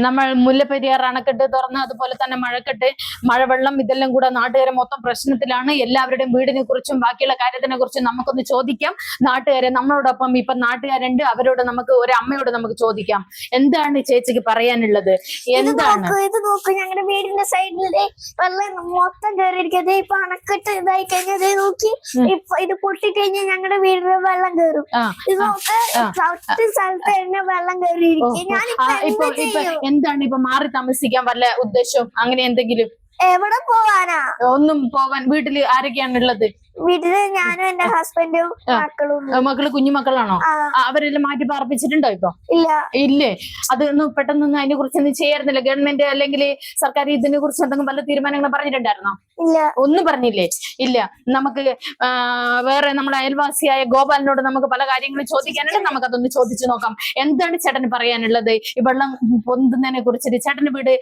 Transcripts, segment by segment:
നമ്മൾ മുല്ലപ്പെരിയാർ അണക്കെട്ട് തുറന്ന് അതുപോലെ തന്നെ മഴക്കെട്ട് മഴവെള്ളം ഇതെല്ലാം കൂടെ നാട്ടുകാരെ മൊത്തം പ്രശ്നത്തിലാണ്. എല്ലാവരുടെയും വീടിനെ കുറിച്ചും ബാക്കിയുള്ള കാര്യത്തിനെ കുറിച്ചും നമുക്കൊന്ന് ചോദിക്കാം. നാട്ടുകാരെ നമ്മളോടൊപ്പം ഇപ്പൊ നാട്ടുകാരുണ്ട്. അവരോട് നമുക്ക് ഒരു അമ്മയോട് നമുക്ക് ചോദിക്കാം. എന്താണ് ചേച്ചിക്ക് പറയാനുള്ളത്? എന്താണ് ഇത് നോക്കൂ. ഞങ്ങളുടെ വീടിന്റെ സൈഡിലെ വെള്ളം മൊത്തം കയറിയിരിക്കുന്നത് ഇപ്പൊ അണക്കെട്ട് ഇതായി കഴിഞ്ഞത് നോക്കി. ഇപ്പൊ ഇത് പൊട്ടിക്കഴിഞ്ഞാൽ ഞങ്ങളുടെ വീടിന് വെള്ളം കയറും ഇത് നോക്ക് ഫസ്റ്റ് സ്ഥലത്ത് തന്നെ വെള്ളം കയറിയിരിക്കും എന്ത് എന്താണ് ഇപ്പൊ മാറി താമസിക്കാൻ വല്ല ഉദ്ദേശം അങ്ങനെ എന്തെങ്കിലും? എവിടെ പോവാനാ? ഒന്നും പോവാൻ വീട്ടിൽ ആരൊക്കെയാണ് ഉള്ളത്? വീട്ടിൽ ഞാനും എന്റെ ഹസ്ബൻഡും മക്കളും. മക്കൾ കുഞ്ഞുമക്കളാണോ അവരെല്ലാം മാറ്റി പാർപ്പിച്ചിട്ടുണ്ടോ ഇപ്പൊ? ഇല്ല. ഇല്ലേ? അതൊന്നും പെട്ടെന്നൊന്നും അതിനെ കുറിച്ച് ഒന്നും ചെയ്യാറുന്നില്ല. ഗവൺമെന്റ് അല്ലെങ്കിൽ സർക്കാർ ഇതിനെ കുറിച്ച് എന്തെങ്കിലും വല്ല തീരുമാനങ്ങൾ പറഞ്ഞിട്ടുണ്ടായിരുന്നോ? ഇല്ല. ഒന്നും പറഞ്ഞില്ലേ? ഇല്ല. നമുക്ക് വേറെ നമ്മുടെ അയൽവാസിയായ ഗോപാലിനോട് നമുക്ക് പല കാര്യങ്ങളും ചോദിക്കാനുണ്ട്. നമുക്ക് അതൊന്ന് ചോദിച്ചു നോക്കാം. എന്താണ് ചേട്ടന് പറയാനുള്ളത്? ഈ വെള്ളം പൊന്തുന്നതിനെ കുറിച്ചിട്ട് ചേട്ടന്റെ വീട്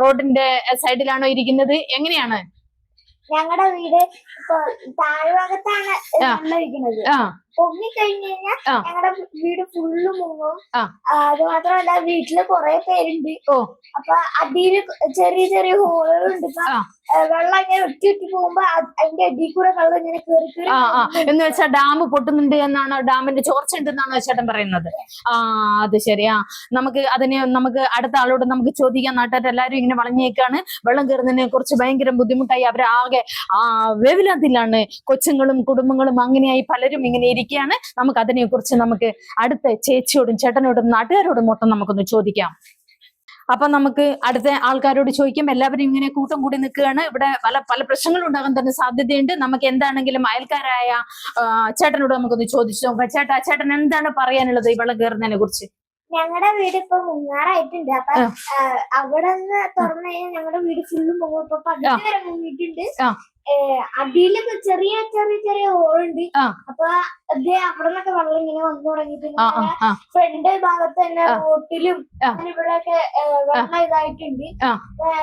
റോഡിന്റെ സൈഡിലാണോ ഇരിക്കുന്നത്? എങ്ങനെയാണ്? ഞങ്ങളുടെ വീട് ഇപ്പൊ താഴ്ഭാഗത്താണ്. വെള്ളം ആ. പൊങ്ങി കഴിഞ്ഞു കഴിഞ്ഞാൽ ഞങ്ങളുടെ വീട് ഫുള്ള് മുങ്ങും. അത് മാത്രമല്ല വീട്ടിൽ കൊറേ പേരുണ്ട്. ഓ. അപ്പൊ അതിൽ ചെറിയ ചെറിയ ഹോളുകളുണ്ട്. വെള്ളം ഇങ്ങനെ ഒറ്റി ഒറ്റി പോകുമ്പോ അത് അതിന്റെ അടിയിൽ കൂടെ വെള്ളം ഇങ്ങനെ കയറി കയറി ആ ആ. എന്ന് വെച്ചാൽ ഡാം പൊട്ടുന്നുണ്ട് എന്നാണ്? ഡാമിന്റെ ചോർച്ച ഉണ്ടെന്നാണോ ചേട്ടൻ പറയുന്നത്? ആ അത് ശരിയാ ആ നമുക്ക് അതിനെ നമുക്ക് അടുത്ത ആളോട് നമുക്ക് ചോദിക്കാം. നാട്ടുകാർ എല്ലാവരും ഇങ്ങനെ വളഞ്ഞേക്കാണ്. വെള്ളം കയറുന്നതിനെ കുറിച്ച് ഭയങ്കര ബുദ്ധിമുട്ടായി. അവരാകെ ആ വേവിലാത്തിലാണ് കൊച്ചുങ്ങളും കുടുംബങ്ങളും അങ്ങനെയായി പലരും ഇങ്ങനെ ഇരിക്കുകയാണ്. നമുക്ക് അതിനെ കുറിച്ച് നമുക്ക് അടുത്ത ചേച്ചിയോടും ചേട്ടനോടും നാട്ടുകാരോടും മൊത്തം നമുക്കൊന്ന് ചോദിക്കാം. അപ്പൊ നമുക്ക് അടുത്ത ആൾക്കാരോട് ചോദിക്കാം എല്ലാവരും ഇങ്ങനെ കൂട്ടം കൂടി നിൽക്കുകയാണ്. ഇവിടെ പല പല പ്രശ്നങ്ങളും ഉണ്ടാകാൻ തന്നെ സാധ്യതയുണ്ട്. നമുക്ക് എന്താണെങ്കിലും അയൽക്കാരായ ചേട്ടനോട് നമുക്കൊന്ന് ചോദിച്ചു നോക്കാം. ചേട്ടാ ചേട്ടൻ എന്താണ് പറയാനുള്ളത് ഈ വെള്ളം കയറുന്നതിനെ കുറിച്ച് ഞങ്ങളുടെ വീട് ഇപ്പൊ മുങ്ങാറായിട്ടുണ്ട് അപ്പൊ അവിടെ നിന്ന് തുറന്നു കഴിഞ്ഞാൽ ഞങ്ങളുടെ വീട് ഫുള്ള് മുങ്ങും. ഇപ്പൊ പകുതി വരെ മുങ്ങിയിട്ടുണ്ട്. അടിയിലൊക്കെ ചെറിയ ചെറിയ ചെറിയ ഹോളുണ്ട്. ആ. അപ്പൊ അതേ അവിടെ നിന്നൊക്കെ വെള്ളം ഇങ്ങനെ വന്നു തുടങ്ങിയിട്ടുണ്ട് ഫ്രണ്ട് ഭാഗത്ത് തന്നെ. റോട്ടിലും ഇവിടെയൊക്കെ വെള്ളം ഇതായിട്ടുണ്ട്.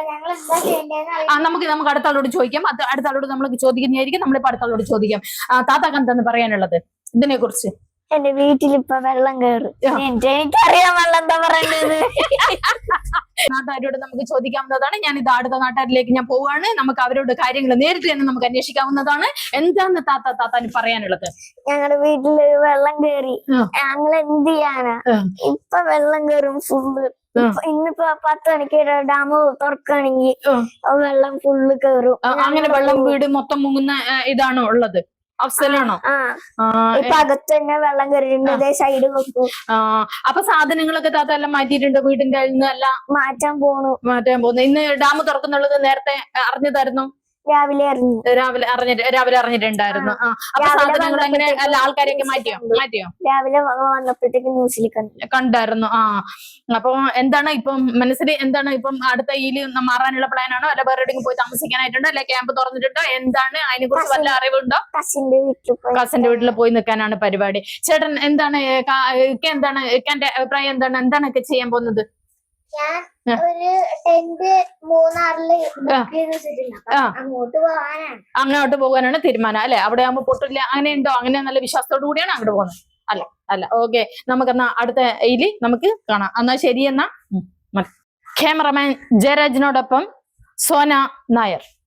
ഞങ്ങൾ എന്താ ചെയ്യേണ്ടതെന്ന് ആ നമുക്ക് നമുക്ക് അടുത്ത ആളോട് ചോദിക്കാം. അടുത്ത ആളോട് നമ്മൾ ചോദിക്കുന്നതായിരിക്കും. നമ്മളിപ്പോ അടുത്ത ആളോട് ചോദിക്കാം. താത്താക്കാൻ താത്താക്ക് എന്താണ് പറയാനുള്ളത്? ഇതിനെ കുറിച്ച് എന്റെ വീട്ടിൽ ഇപ്പൊ വെള്ളം കയറും എനിക്കറിയാം വെള്ളം എന്താ പറയേണ്ടത്. നാട്ടുകാരോട് നമുക്ക് ചോദിക്കാവുന്നതാണ്. ഞാൻ ഇത് അടുത്ത നാട്ടുകാരിലേക്ക് ഞാൻ പോവാണ്. നമുക്ക് അവരോട് കാര്യങ്ങൾ നേരിട്ട് തന്നെ നമുക്ക് അന്വേഷിക്കാവുന്നതാണ്. എന്താണ് താത്ത താത്താന് പറയാനുള്ളത്? ഞങ്ങളുടെ വീട്ടിൽ വെള്ളം കയറി. ഞങ്ങൾ എന്ത് ചെയ്യാനാ. ഇപ്പൊ വെള്ളം കയറും ഫുള്ള്. ഇന്നിപ്പോ പത്ത് മണിക്ക് ഡാം തുറക്കുകയാണെങ്കിൽ. വെള്ളം ഫുള്ള് കയറും അങ്ങനെ വെള്ളം വീട് മൊത്തം മുങ്ങുന്ന ഇതാണോ ഉള്ളത്? അഫ്സലാണോ? ഇപ്പൊ അകത്ത് തന്നെ വെള്ളം കയറിയിട്ടുണ്ട് സൈഡ് വെക്കും. അപ്പൊ സാധനങ്ങളൊക്കെ താത്ത എല്ലാം മാറ്റിയിട്ടുണ്ട് വീടിന്റെ നിന്ന് എല്ലാം? മാറ്റാൻ പോണു. മാറ്റാൻ പോകുന്നു ഇന്ന് ഡാം തുറക്കുന്നുള്ളത് നേരത്തെ അറിഞ്ഞതായിരുന്നു? രാവിലെ രാവിലെ അറിഞ്ഞിട്ട് രാവിലെ അറിഞ്ഞിട്ടുണ്ടായിരുന്നു. അപ്പൊ സാധനങ്ങൾ എങ്ങനെ? അല്ല ആൾക്കാരെയൊക്കെ മാറ്റിയോ? മാറ്റിയോ? രാവിലെ വന്നപ്പോഴത്തേക്ക് ന്യൂസിൽ കണ്ടായിരുന്നു. ആ. അപ്പൊ എന്താണ് ഇപ്പം മനസ്സിൽ എന്താണ് ഇപ്പം അടുത്ത ഈ മാറാനുള്ള പ്ലാൻ ആണോ അല്ല വേറെ എവിടെയെങ്കിലും പോയി താമസിക്കാനായിട്ടുണ്ടോ? അല്ലെ ക്യാമ്പ് തുറന്നിട്ടുണ്ടോ? എന്താണ്? അതിനെ കുറിച്ച് വല്ല അറിവുണ്ടോ? കസിന്റെ വീട്ടിൽ പോയി കസിന്റെ വീട്ടിൽ പോയി നിൽക്കാനാണ് പരിപാടി. ചേട്ടൻ എന്താണ് എന്താണ് അഭിപ്രായം എന്താണ്? എന്താണ് ഒക്കെ ചെയ്യാൻ പോകുന്നത്? അങ്ങോട്ട് പോകാനാണ്. തീരുമാനം. അല്ലെ? അവിടെ ആകുമ്പോ പൊട്ടില്ല. അങ്ങനെ ഉണ്ടോ അങ്ങനെ നല്ല വിശ്വാസത്തോടു കൂടിയാണ് അങ്ങോട്ട് പോകുന്നത്. അല്ല? അല്ല. ഓക്കെ. നമുക്കെന്നാ അടുത്ത ഇതിൽ നമുക്ക് കാണാം. എന്നാ ശരി എന്നാ. ക്യാമറമാൻ ജയരാജിനോടൊപ്പം സോന നായർ.